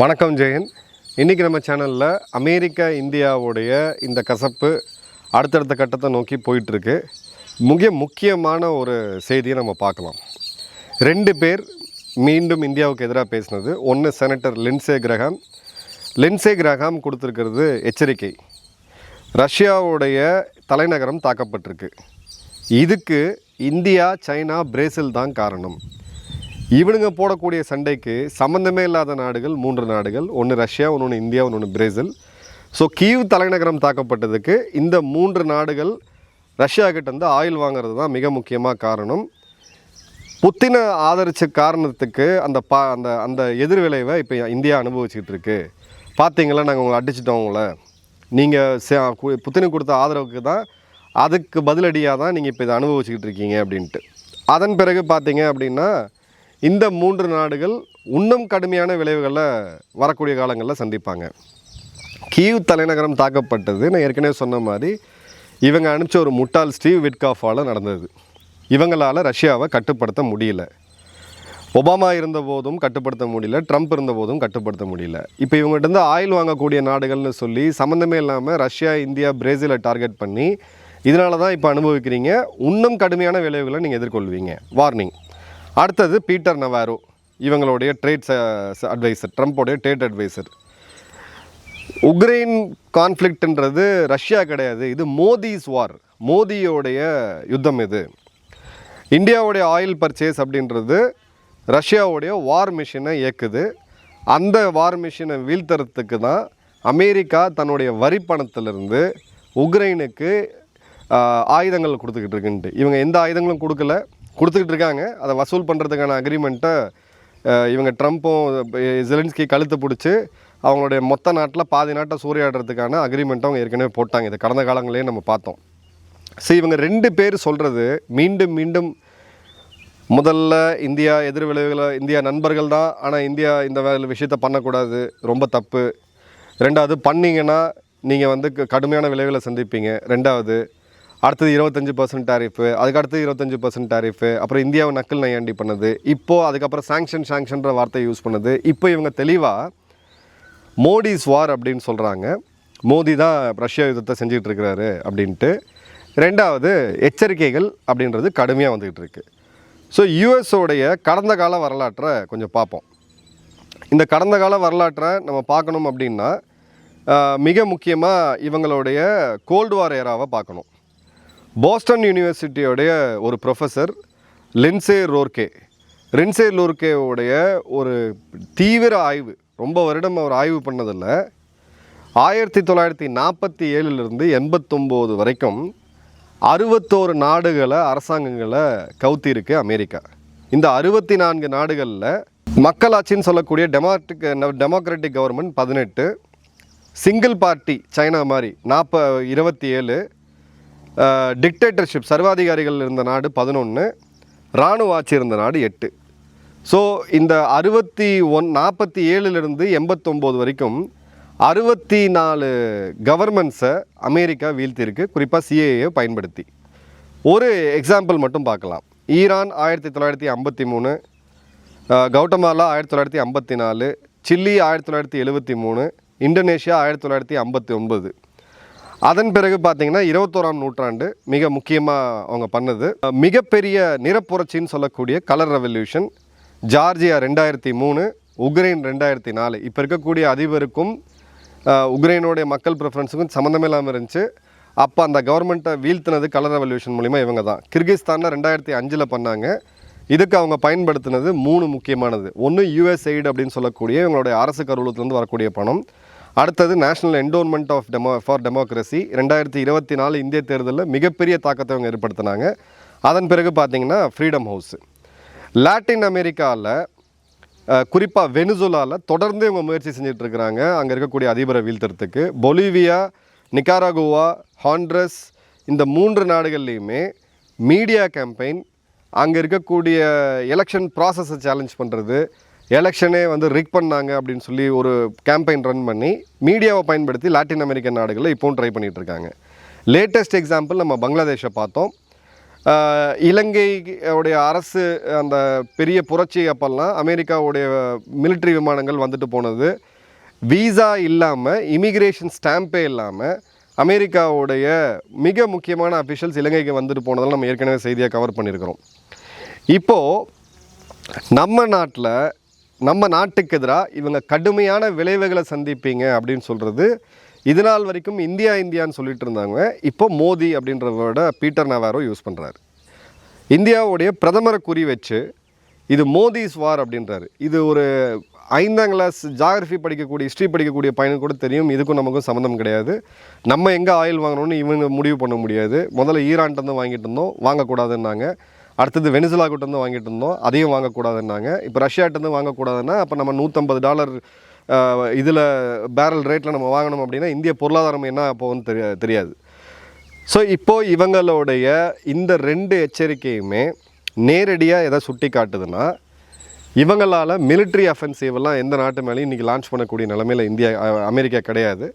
வணக்கம் ஜெயன். இன்றைக்கி நம்ம சேனலில் அமெரிக்கா இந்தியாவுடைய இந்த கசப்பு அடுத்தடுத்த கட்டத்தை நோக்கி போயிட்டுருக்கு. மிக முக்கியமான ஒரு செய்தியை நம்ம பார்க்கலாம். ரெண்டு பேர் மீண்டும் இந்தியாவுக்கு எதிராக பேசினது. ஒன்று senator Lindsey Graham Lindsey Graham கொடுத்துருக்கிறது எச்சரிக்கை. ரஷ்யாவுடைய தலைநகரம் தாக்கப்பட்டிருக்கு. இதுக்கு இந்தியா சைனா பிரேசில் தான் காரணம். இவனுங்க போடக்கூடிய சண்டைக்கு சம்மந்தமே இல்லாத நாடுகள் மூன்று நாடுகள் ஒன்று ரஷ்யா ஒன்று இந்தியா ஒன்று பிரேசில். ஸோ கீவ் தலைநகரம் தாக்கப்பட்டதுக்கு இந்த மூன்று நாடுகள் ரஷ்யா கிட்டேருந்து ஆயில் வாங்குறது தான் மிக முக்கியமாக காரணம். புத்தினை ஆதரித்த காரணத்துக்கு அந்த பா அந்த அந்த எதிர்விளைவை இப்போ இந்தியா அனுபவிச்சுக்கிட்டு இருக்கு. பார்த்தீங்களா நாங்கள் உங்களை அடிச்சிட்டோம் உங்களை. நீங்கள் புத்தினுக்கு கொடுத்த ஆதரவுக்கு தான் அதுக்கு பதிலடியாக தான் நீங்கள் இப்போ இதை அனுபவிச்சுக்கிட்டு இருக்கீங்க அப்படின்ட்டு. அதன் பிறகு பார்த்தீங்க அப்படின்னா இந்த மூன்று நாடுகள் இன்னும் கடுமையான விளைவுகளை வரக்கூடிய காலங்களில் சந்திப்பாங்க. கீவ் தலைநகரம் தாக்கப்பட்டது. நான் ஏற்கனவே சொன்ன மாதிரி இவங்க அனுப்பிச்ச ஒரு முட்டாள் ஸ்டீவ் விட்காஃபால் நடந்தது. இவங்களால் ரஷ்யாவை கட்டுப்படுத்த முடியல. ஒபாமா இருந்த போதும் கட்டுப்படுத்த முடியல. ட்ரம்ப் இருந்த போதும் கட்டுப்படுத்த முடியல. இப்போ இவங்ககிட்ட இருந்து ஆயில் வாங்கக்கூடிய நாடுகள்னு சொல்லி சம்மந்தமே இல்லாமல் ரஷ்யா இந்தியா பிரேசிலை டார்கெட் பண்ணி இதனால தான் இப்போ அனுபவிக்கிறீங்க. இன்னும் கடுமையான விளைவுகளை நீங்கள் எதிர்கொள்வீங்க. வார்னிங். அடுத்தது பீட்டர் நவாரோ இவங்களுடைய ட்ரேட் அட்வைசர் ட்ரம்ப்போடைய ட்ரேட் அட்வைசர் உக்ரைன் கான்ஃப்ளிக்ட்ன்றது ரஷ்யா கிடையாது இது மோதிஸ் வார் மோதியோடைய யுத்தம் இது. இந்தியாவுடைய ஆயில் பர்ச்சேஸ் அப்படின்றது ரஷ்யாவுடைய வார் மிஷினை இயக்குது. அந்த வார் மிஷினை வீழ்த்துறதுக்கு தான் அமெரிக்கா தன்னுடைய வரி பணத்திலிருந்து உக்ரைனுக்கு ஆயுதங்கள் கொடுத்துக்கிட்டு இருக்குன்ட்டு. இவங்க எந்த ஆயுதங்களும் கொடுக்கல. கொடுத்துக்கிட்டு இருக்காங்க அதை வசூல் பண்ணுறதுக்கான அக்ரிமெண்ட்டை இவங்க ட்ரம்ப்பும் ஜெலன்ஸ்கி கழுத்தை பிடிச்சி அவங்களுடைய மொத்த நாட்டில் பாதி நாட்டை சூறையாடுறதுக்கான அக்ரிமெண்ட்டை அவங்க ஏற்கனவே போட்டாங்க. இது கடந்த காலங்களே நம்ம பார்த்தோம். ஸோ இவங்க ரெண்டு பேர் சொல்கிறது மீண்டும் மீண்டும் முதல்ல இந்தியா எதிர் விளைவுகளை இந்தியா நண்பர்கள் தான். ஆனால் இந்தியா இந்த வேலை விஷயத்தை பண்ணக்கூடாது. ரொம்ப தப்பு. ரெண்டாவது பண்ணிங்கன்னா நீங்கள் வந்து க- கடுமையான விளைவுகளை சந்திப்பீங்க. ரெண்டாவது அடுத்தது இருபத்தஞ்சி பர்சன்ட் டேரிஃபு அதுக்கு இருபத்தஞ்சு இருபத்தஞ்சி பர்சன்ட் டேரிஃபு அப்புறம் இந்தியாவை நக்கல் நையாண்டி பண்ணது. இப்போது அதுக்கப்புறம் சாங்ஷன் சாங்ஷன்ற வார்த்தையை யூஸ் பண்ணது. இப்போ இவங்க தெளிவாக மோடிஸ் வார் அப்படின்னு சொல்கிறாங்க மோடி தான் ரஷ்யா யுத்தத்தை செஞ்சுட்டு இருக்கிறாரு அப்படின்ட்டு. ரெண்டாவது எச்சரிக்கைகள் அப்படின்றது கடுமையாக வந்துக்கிட்டு இருக்குது ஸோ யூஎஸோடைய கடந்த கால வரலாற்றை கொஞ்சம் பார்ப்போம். இந்த கடந்த கால வரலாற்றை நம்ம பார்க்கணும் அப்படின்னா மிக முக்கியமாக இவங்களுடைய கோல்டு வார் ஏராவை பார்க்கணும். போஸ்டன் யூனிவர்சிட்டியோடைய ஒரு ப்ரொஃபஸர் லின்சே ரோர்கே லின்சே லோர்கேவுடைய ஒரு தீவிர ஆய்வு ரொம்ப வருடம் அவர் ஆய்வு பண்ணதில் ஆயிரத்தி தொள்ளாயிரத்தி நாற்பத்தி ஏழுலேருந்து எண்பத்தொம்போது வரைக்கும் அறுபத்தோரு நாடுகளை அரசாங்கங்களை கவுத்திருக்கு அமெரிக்கா. இந்த அறுபத்தி நான்கு நாடுகளில் மக்களாட்சின்னு சொல்லக்கூடிய டெமோக்ராட்டிக் டெமோக்ராட்டிக் கவர்மெண்ட் பதினெட்டு சிங்கிள் பார்ட்டி சைனா மாதிரி நாற்ப இருபத்தி ஏழு டிக்டேட்டர்ஷிப் சர்வாதிகாரிகள் இருந்த நாடு பதினொன்று இராணுவ ஆட்சி இருந்த நாடு எட்டு. ஸோ இந்த அறுபத்தி ஒன் நாற்பத்தி ஏழுலேருந்து எண்பத்தொம்போது வரைக்கும் அறுபத்தி நாலு கவர்மெண்ட்ஸை அமெரிக்கா வீழ்த்தியிருக்கு. குறிப்பாக சிஏஏ பயன்படுத்தி. ஒரு எக்ஸாம்பிள் மட்டும் பார்க்கலாம். ஈரான் ஆயிரத்தி தொள்ளாயிரத்தி ஐம்பத்தி மூணு கௌட்டமாலா ஆயிரத்தி தொள்ளாயிரத்தி ஐம்பத்தி நாலு சில்லி ஆயிரத்தி தொள்ளாயிரத்தி எழுபத்தி மூணு இந்தோனேஷியா ஆயிரத்தி தொள்ளாயிரத்தி ஐம்பத்தி ஒன்பது. அதன் பிறகு பார்த்தீங்கன்னா இருபத்தோராம் நூற்றாண்டு மிக முக்கியமாக அவங்க பண்ணது. மிகப்பெரிய நிறப்புரட்சின்னு சொல்லக்கூடிய கலர் ரெவல்யூஷன் ஜார்ஜியா ரெண்டாயிரத்தி மூணு உக்ரைன் ரெண்டாயிரத்தி நாலு. இப்போ இருக்கக்கூடிய அதிபருக்கும் உக்ரைனுடைய மக்கள் ப்ரிஃபரன்ஸுக்கும் சம்மந்தமே இல்லாமல் இருந்துச்சு. அப்போ அந்த கவர்மெண்ட்டை வீழ்த்தினது கலர் ரெவல்யூஷன் மூலிமா இவங்க தான். கிர்கிஸ்தானில் ரெண்டாயிரத்தி அஞ்சில் பண்ணாங்க. இதுக்கு அவங்க பயன்படுத்தினது மூணு முக்கியமானது. ஒன்று யூஎஸ்ஐடு அப்படின்னு சொல்லக்கூடிய இவங்களுடைய அரசு கருவூலத்துலேருந்து வரக்கூடிய பணம். அடுத்தது national endowment of demo for democracy ரெண்டாயிரத்தி இருபத்தி நாலு இந்திய தேர்தலில் மிகப்பெரிய தாக்கத்தை அவங்க ஏற்படுத்தினாங்க. அதன் பிறகு பார்த்தீங்கன்னா ஃப்ரீடம் ஹவுஸ் லாட்டின் அமெரிக்காவில் குறிப்பாக வெனிசுலாவில் தொடர்ந்து இவங்க முயற்சி செஞ்சிட்ருக்கிறாங்க. அங்கே இருக்கக்கூடிய அதிபரை வீழ்த்துறதுக்கு. பொலிவியா நிகாராகுவா ஹாண்ட்ரஸ் இந்த மூன்று நாடுகள்லையுமே மீடியா கேம்பெயின் அங்கே இருக்கக்கூடிய எலெக்ஷன் ப்ராசஸை சேலஞ்ச் பண்ணுறது எலெக்ஷனே வந்து ரிக் பண்ணாங்க அப்படின்னு சொல்லி ஒரு கேம்பெயின் ரன் பண்ணி மீடியாவை பயன்படுத்தி லாட்டின் அமெரிக்கன் நாடுகளில் இப்போவும் ட்ரை பண்ணிகிட்ருக்காங்க இருக்காங்க லேட்டஸ்ட் எக்ஸாம்பிள் நம்ம பங்களாதேஷை பார்த்தோம். இலங்கையுடைய அரசு அந்த பெரிய புரட்சி அப்பெல்லாம் அமெரிக்காவுடைய மிலிட்ரி விமானங்கள் வந்துட்டு போனது. வீசா இல்லாமல் இமிக்ரேஷன் ஸ்டாம்பே இல்லாமல் அமெரிக்காவுடைய மிக முக்கியமான அஃபிஷியல்ஸ் இலங்கைக்கு வந்துட்டு போனதெல்லாம் நம்ம ஏற்கனவே செய்தியாக கவர் பண்ணியிருக்கிறோம். இப்போது நம்ம நாட்டில் நம்ம நாட்டுக்கு எதிராக இவங்க கடுமையான விளைவுகளை சந்திப்பீங்க அப்படின்னு சொல்கிறது இது நாள் வரைக்கும் இந்தியா இந்தியான்னு சொல்லிட்டு இருந்தாங்க. இப்போ மோடி அப்படின்றவோட பீட்டர் நவாரோ யூஸ் பண்ணுறாரு இந்தியாவுடைய பிரதமரை குறி வச்சு இது மோதிஸ் வார் அப்படின்றாரு. இது ஒரு ஐந்தாம் கிளாஸ் ஜாகிரஃபி படிக்கக்கூடிய ஹிஸ்ட்ரி படிக்கக்கூடிய பையனுக்கு கூட தெரியும். இதுக்கும் நமக்கும் சம்மந்தம் கிடையாது. நம்ம எங்கே ஆயில் வாங்கணும்னு இவங்க முடிவு பண்ண முடியாது. முதல்ல ஈரான்கிட்டருந்து வாங்கிட்டு இருந்தோம். வாங்கக்கூடாதுன்னாங்க. அடுத்தது வெனிசுலாக்கிட்டேருந்து வாங்கிட்டு இருந்தோம். அதையும் வாங்கக்கூடாதுன்னாங்க. இப்போ ரஷ்யாட்டேருந்து வாங்கக்கூடாதுன்னா அப்போ நம்ம நூற்றம்பது டாலர் இதில் பேரல் ரேட்டில் நம்ம வாங்கணும் அப்படின்னா இந்திய பொருளாதாரம் என்ன போகும்னு தெரிய தெரியாது. ஸோ இப்போது இவங்களுடைய இந்த ரெண்டு எச்சரிக்கையுமே நேரடியாக எதை சுட்டி காட்டுதுன்னா இவங்களால் மிலிட்ரி அஃபென்சிவெல்லாம் எந்த நாட்டு மேலேயும் இன்றைக்கி லான்ச் பண்ணக்கூடிய நிலமையில் இந்தியா அமெரிக்கா கிடையாது.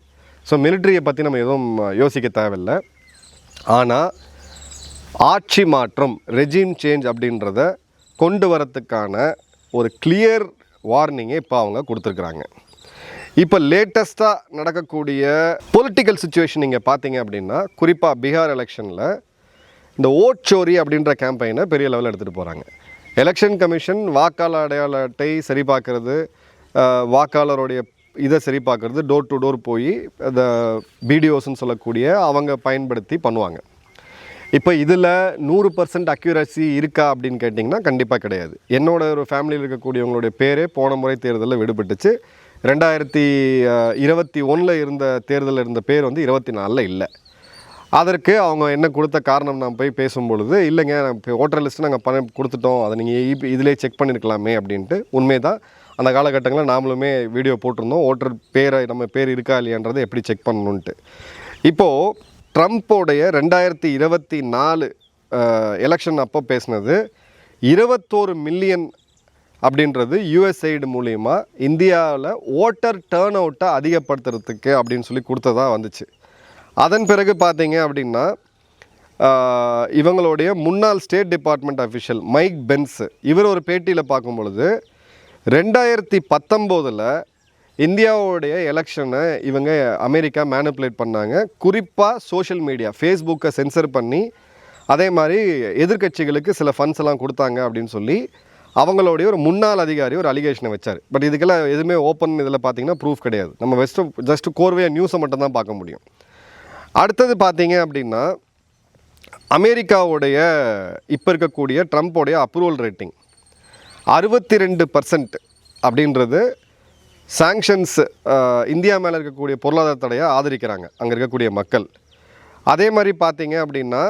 ஸோ மிலிட்ரியை பற்றி நம்ம எதுவும் யோசிக்க தேவையில்லை. ஆனால் ஆட்சி மாற்றம் ரெஜிம் சேஞ்ச் அப்படின்றத கொண்டு வரத்துக்கான ஒரு கிளியர் வார்னிங்கை இப்போ அவங்க கொடுத்துருக்குறாங்க. இப்போ லேட்டஸ்ட்டாக நடக்கக்கூடிய பொலிட்டிக்கல் சுச்சுவேஷன் நீங்கள் பார்த்தீங்க அப்படின்னா குறிப்பாக பீகார் எலெக்ஷனில் இந்த ஓட் சோரி அப்படின்ற கேம்பெயினை பெரிய லெவலில் எடுத்துகிட்டு போகிறாங்க எலெக்ஷன் கமிஷன் வாக்காளர் அடையாள அட்டை சரி பார்க்குறது வாக்காளருடைய இதை சரி பார்க்குறது டோர் டு டோர் போய் அந்த பிடிஓஸ்ன்னு சொல்லக்கூடிய அவங்க பயன்படுத்தி பண்ணுவாங்க. இப்போ இதில் நூறு பர்சன்ட் அக்யூரசி இருக்கா அப்படின்னு கேட்டிங்கன்னா கண்டிப்பாக கிடையாது. என்னோட ஒரு ஃபேமிலியில் இருக்கக்கூடியவங்களுடைய பேரே போன முறை தேர்தலில் விடுபட்டுச்சு. ரெண்டாயிரத்தி இருபத்தி ஒன்றில் இருந்த தேர்தலில் இருந்த பேர் வந்து இருபத்தி நாலில் இல்லை. அதற்கு அவங்க என்ன கொடுத்த காரணம் நான் போய் பேசும்பொழுது இல்லைங்க இப்போ ஓட்டர் லிஸ்ட்டு நாங்கள் பணம் கொடுத்துட்டோம். அதை நீங்கள் இபி இதிலே செக் பண்ணியிருக்கலாமே அப்படின்ட்டு உண்மைதான். அந்த காலகட்டங்களில் நாமளுமே வீடியோ போட்டிருந்தோம். ஓட்டர் பேரை நம்ம பேர் இருக்கா இல்லையான்றதை எப்படி செக் பண்ணணுன்ட்டு. இப்போது ட்ரம்ப்போடைய ரெண்டாயிரத்தி இருபத்தி நாலு எலெக்ஷன் அப்போ பேசினது இருபத்தோரு மில்லியன் அப்படின்றது யூஎஸ்ஐடு மூலிமா இந்தியாவில் ஓட்டர் டேர்ன் அவுட்டை அதிகப்படுத்துறதுக்கு அப்படின்னு சொல்லி கொடுத்ததா வந்துச்சு. அதன் பிறகு பார்த்தீங்க அப்படின்னா இவங்களுடைய முன்னாள் state department official Mike Pence இவர் ஒரு பேட்டியில் பார்க்கும் பொழுது ரெண்டாயிரத்தி பத்தொம்போதில் இந்தியாவுடைய எலெக்ஷனை இவங்க அமெரிக்கா மேனிப்புலேட் பண்ணாங்க. குறிப்பாக சோஷியல் மீடியா ஃபேஸ்புக்கை சென்சர் பண்ணி அதே மாதிரி எதிர்க்கட்சிகளுக்கு சில ஃபண்ட்ஸ் எல்லாம் கொடுத்தாங்க அப்படின்னு சொல்லி அவங்களுடைய ஒரு முன்னாள் அதிகாரி ஒரு அலிகேஷனை வச்சார். பட் இதுக்கெல்லாம் எதுவுமே ஓப்பன் இதில் பார்த்தீங்கன்னா ப்ரூஃப் கிடையாது. நம்ம வெஸ்ட் ஜஸ்ட் கோர்வையாக நியூஸை மட்டும் தான் பார்க்க முடியும். அடுத்தது பார்த்தீங்க அப்படின்னா அமெரிக்காவுடைய இப்போ இருக்கக்கூடிய ட்ரம்ப்போடைய அப்ரூவல் ரேட்டிங் அறுபத்தி ரெண்டு பர்சன்ட் அப்படின்றது சாங்ஷன்ஸ் இந்தியா மேலே இருக்கக்கூடிய பொருளாதார தடையை ஆதரிக்கிறாங்க. அங்கே இருக்கக்கூடிய மக்கள். அதே மாதிரி பார்த்தீங்க அப்படின்னா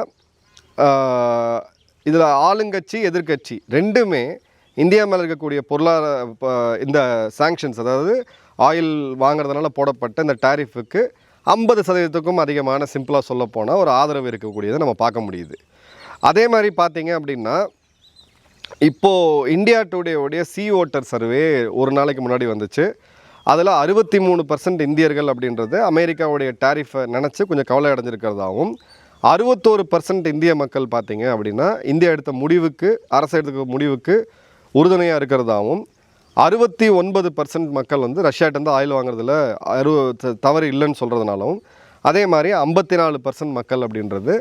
இதில் ஆளுங்கட்சி எதிர்க்கட்சி ரெண்டுமே இந்தியா மேலே இருக்கக்கூடிய பொருளாதார ப- இந்த சாங்ஷன்ஸ் அதாவது ஆயில் வாங்குறதுனால போடப்பட்ட இந்த டாரிஃபுக்கு ஐம்பது சதவீதத்துக்கும் அதிகமான சிம்பிளாக சொல்லப்போனால் ஒரு ஆதரவு இருக்கக்கூடியதை நம்ம பார்க்க முடியுது. அதே மாதிரி பார்த்தீங்க அப்படின்னா இப்போது இந்தியா டுடேவுடைய சி ஓட்டர் சர்வே ஒரு நாளைக்கு முன்னாடி வந்துச்சு. அதில் அறுபத்தி மூணு பர்சன்ட் இந்தியர்கள் அப்படின்றது அமெரிக்காவுடைய டேரிஃபை நினச்சி கொஞ்சம் கவலை அடைஞ்சிருக்கிறதாகவும் அறுபத்தோரு பர்சன்ட் இந்திய மக்கள் பார்த்தீங்க அப்படின்னா இந்தியா எடுத்த முடிவுக்கு அரசு எடுத்த முடிவுக்கு உறுதுணையாக இருக்கிறதாகவும் அறுபத்தி ஒன்பது பர்சன்ட் மக்கள் வந்து ரஷ்யாட்டேருந்து ஆயில் வாங்குறதுல அறுப த- தவறு இல்லைன்னு சொல்கிறதுனாலும் அதே மாதிரி ஐம்பத்தி நாலு பர்சன்ட் மக்கள் அப்படின்றது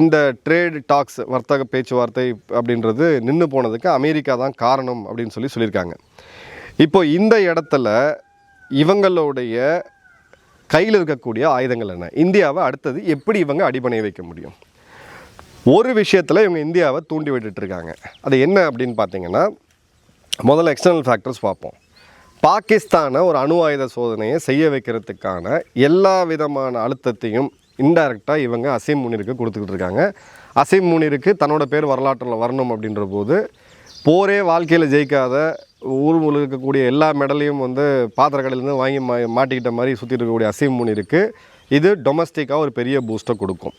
இந்த ட்ரேட் டாக்ஸ் வர்த்தக பேச்சுவார்த்தை அப்படின்றது நின்று போனதுக்கு அமெரிக்கா தான் காரணம் அப்படின்னு சொல்லி சொல்லியிருக்காங்க. இப்போ இந்த இடத்துல இவங்களுடைய கையில் இருக்கக்கூடிய ஆயுதங்கள் என்ன? இந்தியாவை அடுத்தது எப்படி இவங்க அடிபணைய வைக்க முடியும்? ஒரு விஷயத்தில் இவங்க இந்தியாவை தூண்டி விட்டுட்டு இருக்காங்க. அது என்ன அப்படின்னு பார்த்தீங்கன்னா முதல்ல எக்ஸ்டர்னல் ஃபேக்டர்ஸ் பார்ப்போம். பாகிஸ்தானை ஒரு அணு ஆயுத சோதனையை செய்ய வைக்கிறதுக்கான எல்லா விதமான அழுத்தத்தையும் இன்டைரக்டாக இவங்க அசீம் முனிருக்கு கொடுத்துக்கிட்டு இருக்காங்க. அசீம் முனிருக்கு தன்னோட பேர் வரலாற்றில் வரணும் அப்படின்ற போது போரே வாழ்க்கையில் ஜெயிக்காத ஊர் இருக்கக்கூடிய எல்லா மெடலையும் வந்து பாத்திர கடையிலேருந்து வாங்கி மா மாட்டிக்கிட்ட மாதிரி சுற்றிட்டு இருக்கக்கூடிய அசீம் முனிருக்கு இது டொமஸ்டிக்காக ஒரு பெரிய பூஸ்ட்டை கொடுக்கும்.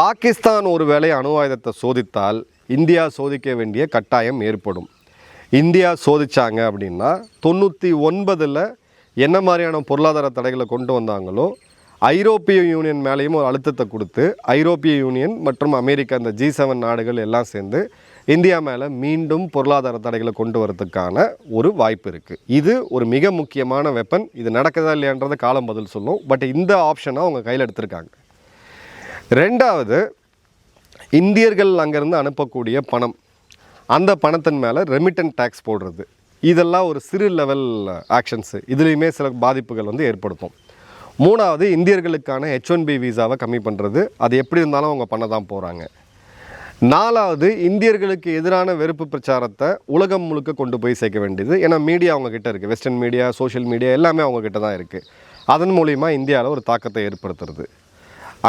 பாகிஸ்தான் ஒரு வேளை அணு ஆயுதத்தை சோதித்தால் இந்தியா சோதிக்க வேண்டிய கட்டாயம் ஏற்படும். இந்தியா சோதித்தாங்க அப்படின்னா தொண்ணூற்றி ஒன்பதில் என்ன மாதிரியான பொருளாதார தடைகளை கொண்டு வந்தாங்களோ ஐரோப்பிய யூனியன் மேலேயும் ஒரு அழுத்தத்தை கொடுத்து ஐரோப்பிய யூனியன் மற்றும் அமெரிக்கா இந்த ஜி செவன் நாடுகள் எல்லாம் சேர்ந்து இந்தியா மேலே மீண்டும் பொருளாதார தடைகளை கொண்டு வரதுக்கான ஒரு வாய்ப்பு இருக்குது இது ஒரு மிக முக்கியமான வெப்பன் இது நடக்குதா இல்லையான்றதை காலம் பதில் சொல்லும். பட் இந்த ஆப்ஷனை அவங்க கையில் எடுத்திருக்காங்க. ரெண்டாவது இந்தியர்கள் அங்கேருந்து அனுப்பக்கூடிய பணம். அந்த பணத்தின் மேலே ரெமிட்டன் டேக்ஸ் போடுறது. இதெல்லாம் ஒரு சிறு லெவல் ஆக்ஷன்ஸு இதுலேயுமே சில பாதிப்புகள் வந்து ஏற்படுத்தும். மூணாவது இந்தியர்களுக்கான ஹெச் ஒன் பி விசாவை கம்மி பண்ணுறது அது எப்படி இருந்தாலும் அவங்க பண்ண தான் போகிறாங்க நாலாவது இந்தியர்களுக்கு எதிரான வெறுப்பு பிரச்சாரத்தை உலகம் முழுக்க கொண்டு போய் சேர்க்க வேண்டியது. ஏன்னா மீடியா அவங்கக்கிட்ட இருக்குது வெஸ்டர்ன் மீடியா சோஷியல் மீடியா எல்லாமே அவங்கக்கிட்ட தான் இருக்குது அதன் மூலிமா இந்தியாவில் ஒரு தாக்கத்தை ஏற்படுத்துறது.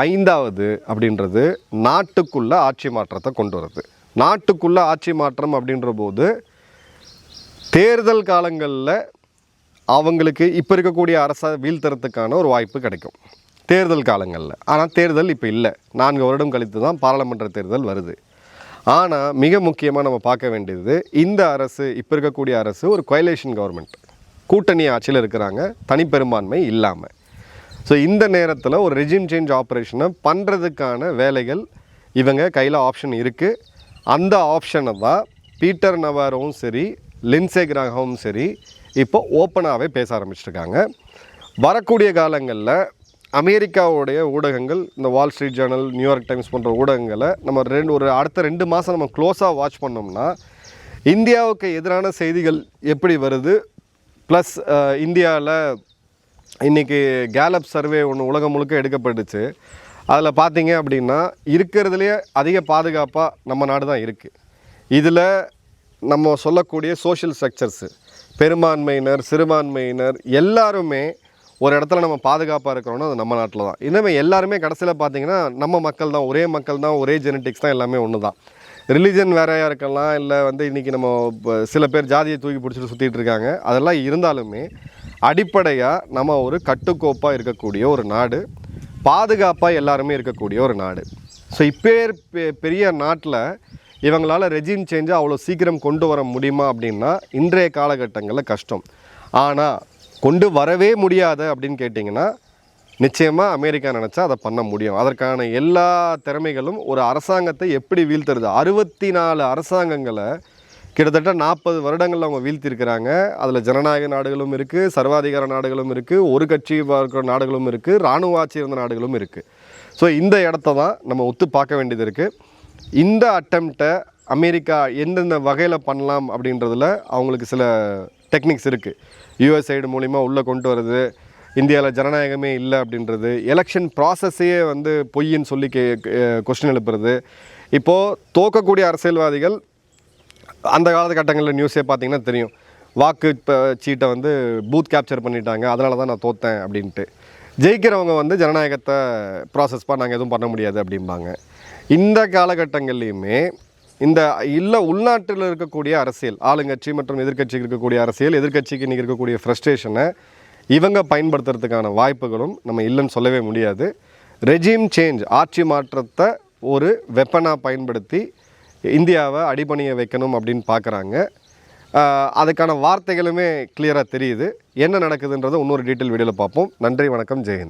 ஐந்தாவது அப்படின்றது நாட்டுக்குள்ளே ஆட்சி மாற்றத்தை கொண்டு வருது. நாட்டுக்குள்ளே ஆட்சி மாற்றம் அப்படின்ற போது தேர்தல் காலங்களில் அவங்களுக்கு இப்போ இருக்கக்கூடிய அரசை வீழ்த்துறதுக்கான ஒரு வாய்ப்பு கிடைக்கும். தேர்தல் காலங்களில். ஆனால் தேர்தல் இப்போ இல்லை. நான்கு வருடம் கழித்து தான் பாராளுமன்ற தேர்தல் வருது. ஆனால் மிக முக்கியமாக நம்ம பார்க்க வேண்டியது இந்த அரசு இப்போ இருக்கக்கூடிய அரசு ஒரு கொயலேஷன் கவர்மெண்ட் கூட்டணி ஆட்சியில் இருக்கிறாங்க. தனிப்பெரும்பான்மை இல்லாமல் ஸோ இந்த நேரத்தில் ஒரு ரெஜிம் சேஞ்ச் ஆப்ரேஷனை பண்ணுறதுக்கான வேலைகள் இவங்க கையில் ஆப்ஷன் இருக்குது அந்த ஆப்ஷனை தான் பீட்டர் நவாரோவும் சரி லின்சே கிராகவும் சரி இப்போ ஓப்பனாகவே பேச ஆரம்பிச்சிருக்காங்க. வரக்கூடிய காலங்களில் அமெரிக்காவுடைய ஊடகங்கள் இந்த Wall Street Journal New York Times போன்ற ஊடகங்களை நம்ம ரெண்டு ஒரு அடுத்த ரெண்டு மாதம் நம்ம க்ளோஸாக வாட்ச் பண்ணோம்னா இந்தியாவுக்கு எதிரான செய்திகள் எப்படி வருது? ப்ளஸ் இந்தியாவில் இன்றைக்கி கேலப் சர்வே ஒன்று உலகம் முழுக்க எடுக்கப்பட்டுச்சு. அதில் பார்த்தீங்க அப்படின்னா இருக்கிறதுலையே அதிக பாதுகாப்பாக நம்ம நாடு தான் இருக்குது இதில் நம்ம சொல்லக்கூடிய சோஷியல் ஸ்ட்ரக்சர்ஸு பெரும்பான்மையினர் சிறுபான்மையினர் எல்லாருமே ஒரு இடத்துல நம்ம பாதுகாப்பாக இருக்கிறோன்னா அது நம்ம நாட்டில் தான். இன்னுமே எல்லாருமே கடைசியில் பார்த்தீங்கன்னா நம்ம மக்கள் தான் ஒரே மக்கள் தான் ஒரே ஜெனட்டிக்ஸ் தான் எல்லாமே ஒன்று தான் ரிலீஜன் வேறையாக இருக்கலாம் இல்லை வந்து இன்றைக்கி நம்ம சில பேர் ஜாதியை தூக்கி பிடிச்சிட்டு சுற்றிட்டு இருக்காங்க. அதெல்லாம் இருந்தாலுமே அடிப்படையாக நம்ம ஒரு கட்டுக்கோப்பாக இருக்கக்கூடிய ஒரு நாடு. பாதுகாப்பாக எல்லாருமே இருக்கக்கூடிய ஒரு நாடு. ஸோ இப்போ பெ- பெரிய நாட்டில் இவங்களால் ரெஜிம் சேஞ்சை அவ்வளோ சீக்கிரம் கொண்டு வர முடியுமா அப்படின்னா இன்றைய காலகட்டங்களில் கஷ்டம். ஆனால் கொண்டு வரவே முடியாது அப்படின்னு கேட்டிங்கன்னா நிச்சயமாக அமெரிக்கா நினச்சா அதை பண்ண முடியும். அதற்கான எல்லா திறமைகளும் ஒரு அரசாங்கத்தை எப்படி வீழ்த்துறது? அறுபத்தி நாலு அரசாங்கங்களை கிட்டத்தட்ட நாற்பது வருடங்களில் அவங்க வீழ்த்திருக்கிறாங்க அதில் ஜனநாயக நாடுகளும் இருக்குது சர்வாதிகார நாடுகளும் இருக்குது ஒரு கட்சி இருக்கிற நாடுகளும் இருக்குது இராணுவ ஆட்சி இருந்த நாடுகளும் இருக்குது ஸோ இந்த இடத்த தான் நம்ம ஒத்து பார்க்க வேண்டியது இருக்குது இந்த அட்டம்ப்டை அமெரிக்கா எந்தெந்த வகையில் பண்ணலாம் அப்படின்றதுல அவங்களுக்கு சில டெக்னிக்ஸ் இருக்குது யூஎஸ் சைடு மூலிமா உள்ளே கொண்டு வருது இந்தியாவில் ஜனநாயகமே இல்லை அப்படின்றது எலெக்ஷன் ப்ராசஸையே வந்து பொய்ன்னு சொல்லி கே கொஸ்டின் எழுப்புறது. இப்போது தோக்கக்கூடிய அரசியல்வாதிகள் அந்த காலகட்டங்களில் நியூஸே பார்த்தீங்கன்னா தெரியும். வாக்கு இப்போ சீட்டை வந்து பூத் கேப்சர் பண்ணிட்டாங்க. அதனால தான் நான் தோத்தேன் அப்படின்ட்டு. ஜெயிக்கிறவங்க வந்து ஜனநாயகத்தை ப்ராசஸ்ப்பாக நாங்கள் எதுவும் பண்ண முடியாது அப்படிம்பாங்க. இந்த காலகட்டங்கள்லையுமே இந்த இல்லை உள்நாட்டில் இருக்கக்கூடிய அரசியல் ஆளுங்கட்சி மற்றும் எதிர்கட்சிக்கு இருக்கக்கூடிய அரசியல் எதிர்க்கட்சிக்கு இன்றைக்கி இருக்கக்கூடிய ஃப்ரஸ்ட்ரேஷனை இவங்க பயன்படுத்துறதுக்கான வாய்ப்புகளும் நம்ம இல்லைன்னு சொல்லவே முடியாது. ரெஜிம் சேஞ்ச் ஆட்சி மாற்றத்தை ஒரு வெப்பனாக பயன்படுத்தி இந்தியாவை அடிபணிய வைக்கணும் அப்படின்னு பார்க்குறாங்க. அதுக்கான வார்த்தைகளுமே கிளியராக தெரியுது. என்ன நடக்குதுன்றதை இன்னொரு டீட்டெயில் வீடியோவில் பார்ப்போம். நன்றி வணக்கம் ஜெயஹிந்த்